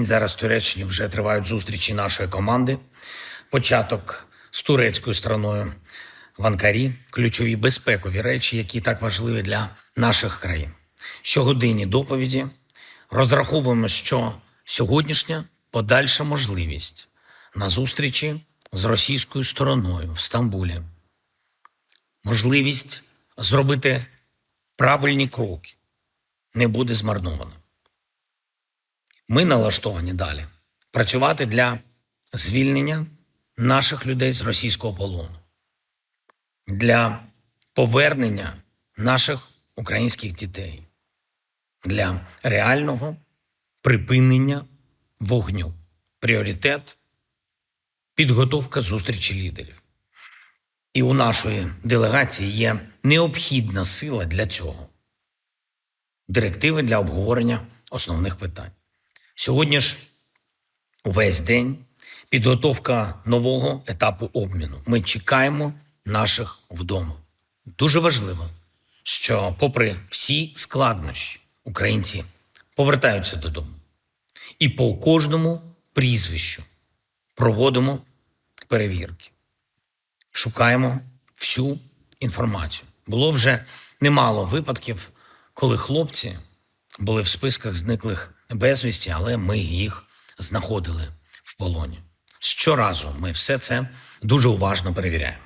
Зараз в Туреччині вже тривають зустрічі нашої команди. Початок з турецькою стороною в Анкарі, ключові безпекові речі, які так важливі для наших країн. Щогодинні доповіді розраховуємо, що сьогоднішня подальша можливість на зустрічі з російською стороною в Стамбулі, можливість зробити правильні кроки не буде змарнована. Ми налаштовані далі працювати для звільнення наших людей з російського полону, для повернення наших українських дітей, для реального припинення вогню. Пріоритет підготовка зустрічі лідерів. І у нашої делегації є необхідна сила для цього. Директиви для обговорення основних питань. Сьогодні ж увесь день підготовка нового етапу обміну. Ми чекаємо наших вдома. Дуже важливо, що, попри всі складнощі, українці повертаються додому. І по кожному прізвищу проводимо перевірки, шукаємо всю інформацію. Було вже немало випадків, коли хлопці були в списках зниклих безвісті, але ми їх знаходили в полоні. Щоразу ми все це дуже уважно перевіряємо.